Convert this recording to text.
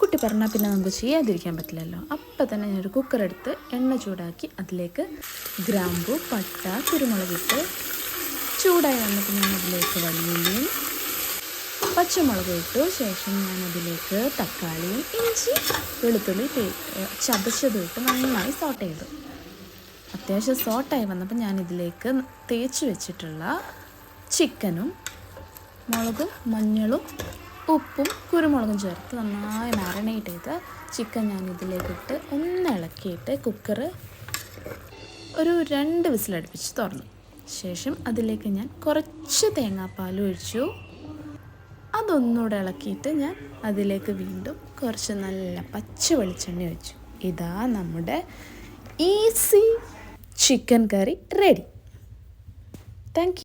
കുട്ടി പറഞ്ഞാൽ പിന്നെ നമുക്ക് ചെയ്യാതിരിക്കാൻ പറ്റില്ലല്ലോ. അപ്പം തന്നെ ഞാനൊരു കുക്കർ എടുത്ത് എണ്ണ ചൂടാക്കി അതിലേക്ക് ഗ്രാമ്പു പട്ട കുരുമുളകിട്ട് ചൂടായി വന്നപ്പോൾ ഞാൻ അതിലേക്ക് വലിയും പച്ചമുളക് ഇട്ടു. ശേഷം ഞാൻ അതിലേക്ക് തക്കാളിയും ഇഞ്ചി വെളുത്തുള്ളി ചതച്ചത് ഇട്ട് നന്നായി സോട്ട് ചെയ്തു. അത്യാവശ്യം സോട്ടായി വന്നപ്പോൾ ഞാൻ ഇതിലേക്ക് തേച്ച് വെച്ചിട്ടുള്ള ചിക്കനും മുളകും മഞ്ഞളും ഉപ്പും കുരുമുളകും ചേർത്ത് നന്നായി മാറിനേറ്റ് ചെയ്ത് ചിക്കൻ ഞാൻ ഇതിലേക്കിട്ട് ഒന്ന് ഇളക്കിയിട്ട് കുക്കർ ഒരു രണ്ട് വിസിലടുപ്പിച്ച് തുറന്നു. ശേഷം അതിലേക്ക് ഞാൻ കുറച്ച് തേങ്ങാപ്പാൽ ഒഴിച്ചു. അതൊന്നുകൂടെ ഇളക്കിയിട്ട് ഞാൻ അതിലേക്ക് വീണ്ടും കുറച്ച് നല്ല പച്ച വെളിച്ചെണ്ണ ഒഴിച്ചു. ഇതാ നമ്മുടെ easy chicken curry ready thank